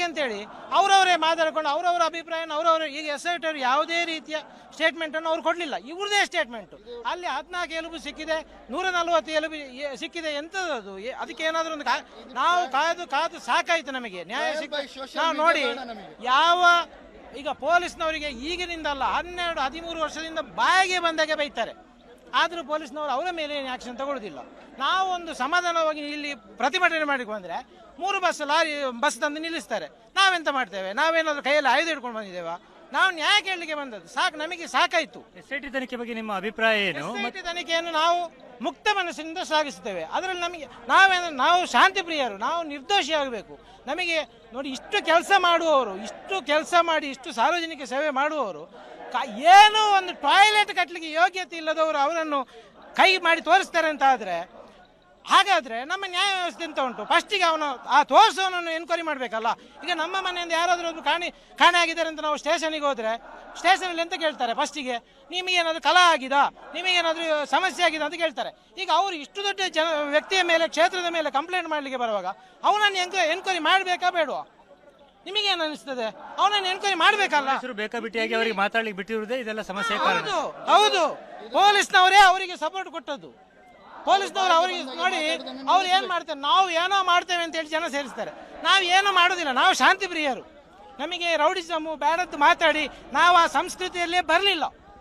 ಹಾಗಂತೇಳಿ ಅವರವರೇ ಮಾತಾಡ್ಕೊಂಡು ಅವರವರ ಅಭಿಪ್ರಾಯನ ಅವರವರ ಈಗ ಎಸ್ ಐ ಟಿ ಯಾವುದೇ ರೀತಿಯ ಸ್ಟೇಟ್ಮೆಂಟನ್ನು ಅವ್ರು ಕೊಡಲಿಲ್ಲ. ಇವ್ರದೇ ಸ್ಟೇಟ್ಮೆಂಟು. ಅಲ್ಲಿ ಹದಿನಾಲ್ಕು ಎಲುಬು ಸಿಕ್ಕಿದೆ ನೂರ ನಲವತ್ತು ಎಲುಬು ಸಿಕ್ಕಿದೆ ಎಂಥದ್ದು ಅದಕ್ಕೆ ಏನಾದರೂ ಒಂದು ನಾವು ಕಾದು ಕಾದು ಸಾಕಾಯಿತು ನಮಗೆ. ನ್ಯಾಯ ಸಿಕ್ಕ ನಾವು ನೋಡಿ ಯಾವ ಈಗ ಪೊಲೀಸ್ನವರಿಗೆ ಈಗಿನಿಂದ ಅಲ್ಲ ಹನ್ನೆರಡು ಹದಿಮೂರು ವರ್ಷದಿಂದ ಬಾಯಿಗೆ ಬಂದಾಗೆ ಬೈತಾರೆ. ಆದರೂ ಪೊಲೀಸ್ನವರು ಅವರ ಮೇಲೆ ಏನು ಆ್ಯಕ್ಷನ್ ತಗೊಳ್ಳೋದಿಲ್ಲ ನಾವು ಒಂದು ಸಮಾಧಾನವಾಗಿ ಇಲ್ಲಿ ಪ್ರತಿಭಟನೆ ಮಾಡಿಕೊಂಡು ಬಂದರೆ ಮೂರು ಬಸ್ ಲಾರಿ, ಬಸ್ ತಂದು ನಿಲ್ಲಿಸ್ತಾರೆ. ನಾವೆಂತ ಮಾಡ್ತೇವೆ? ನಾವೇನಾದರೂ ಕೈಯಲ್ಲಿ ಆಯುಧ ಹಿಡ್ಕೊಂಡು ಬಂದಿದ್ದೇವಾ? ನಾವು ನ್ಯಾಯ ಕೇಳಲಿಕ್ಕೆ ಬಂದದ್ದು. ಸಾಕು ನಮಗೆ ಸಾಕಾಯಿತು. ಎಸ್ ಐ ಟಿ ತನಿಖೆ ಬಗ್ಗೆ ನಿಮ್ಮ ಅಭಿಪ್ರಾಯ ಏನು? SIT ತನಿಖೆಯನ್ನು ನಾವು ಮುಕ್ತ ಮನಸ್ಸಿನಿಂದ ಶ್ಲಾಘಿಸುತ್ತೇವೆ ಅದರಲ್ಲಿ ನಮಗೆ ನಾವೇನು ನಾವು ಶಾಂತಿ ಪ್ರಿಯರು ನಾವು ನಿರ್ದೋಷಿಯಾಗಬೇಕು. ನಮಗೆ ನೋಡಿ ಇಷ್ಟು ಕೆಲಸ ಮಾಡುವವರು ಇಷ್ಟು ಕೆಲಸ ಮಾಡಿ ಇಷ್ಟು ಸಾರ್ವಜನಿಕ ಸೇವೆ ಮಾಡುವವರು ಏನೋ ಒಂದು ಟಾಯ್ಲೆಟ್ ಕಟ್ಟಲಿಕ್ಕೆ ಯೋಗ್ಯತೆ ಇಲ್ಲದವರು ಅವರನ್ನು ಕೈ ಮಾಡಿ ತೋರಿಸ್ತಾರೆ ಅಂತ ಆದರೆ ಹಾಗಾದ್ರೆ ನಮ್ಮ ನ್ಯಾಯ ವ್ಯವಸ್ಥೆ ಅಂತ ಉಂಟು? ಫಸ್ಟಿಗೆ ಅವನು ಆ ತೋರಿಸೋನನ್ನು ಎನ್ಕ್ವೈರಿ ಮಾಡಬೇಕಲ್ಲ? ಈಗ ನಮ್ಮ ಮನೆಯಿಂದ ಯಾರಾದರೂ ಒಬ್ಬರು ಕಾಣಿ ಕಾಣೆ ಆಗಿದ್ದಾರೆ ಅಂತ ನಾವು ಸ್ಟೇಷನಿಗೆ ಹೋದರೆ ಸ್ಟೇಷನಲ್ಲಿ ಎಂತ ಕೇಳ್ತಾರೆ ಫಸ್ಟಿಗೆ ನಿಮಗೇನಾದರೂ ಕಲಾ ಆಗಿದಾ? ನಿಮಗೇನಾದರೂ ಸಮಸ್ಯೆ ಆಗಿದೆ ಅಂತ ಕೇಳ್ತಾರೆ. ಈಗ ಅವರು ಇಷ್ಟು ದೊಡ್ಡ ಜನ ವ್ಯಕ್ತಿಯ ಮೇಲೆ ಕ್ಷೇತ್ರದ ಮೇಲೆ ಕಂಪ್ಲೇಂಟ್ ಮಾಡಲಿಕ್ಕೆ ಬರುವಾಗ ಅವನನ್ನು ಎಂಕ್ ಎನ್ಕ್ವೈರಿ ಮಾಡಬೇಕಾ ಬೇಡವಾ? ನಿಮಗೇನು ಅನಿಸ್ತದೆ? ಅವನನ್ನು ಎನ್ಕ್ವೈರಿ ಮಾಡಬೇಕಲ್ಲ? ಹೆಸರು ಬೇಕಾಬಿಟ್ಟಿಯಾಗಿ ಅವರಿಗೆ ಮಾತಾಡ್ಲಿಕ್ಕೆ ಬಿಟ್ಟಿರುವುದೇ ಇದೆಲ್ಲ ಸಮಸ್ಯೆ ಹೌದು ಹೌದು. ಪೊಲೀಸ್ನವರೇ ಅವರಿಗೆ ಸಪೋರ್ಟ್ ಕೊಟ್ಟದ್ದು. ಪೊಲೀಸ್ನವರು ಅವ್ರಿಗೆ ನೋಡಿ, ಅವ್ರು ಏನು ಮಾಡ್ತಾರೆ? ನಾವು ಏನೋ ಮಾಡ್ತೇವೆ ಅಂತ ಹೇಳಿ ಜನ ಸೇರಿಸ್ತಾರೆ. ನಾವು ಏನೋ ಮಾಡೋದಿಲ್ಲ. ನಾವು ಶಾಂತಿ ಪ್ರಿಯರು ನಮಗೆ ರೌಡಿಸಮು ಬೇಡದ್ದು ಮಾತಾಡಿ, ನಾವು ಆ ಸಂಸ್ಕೃತಿಯಲ್ಲೇ ಬರಲಿಲ್ಲ.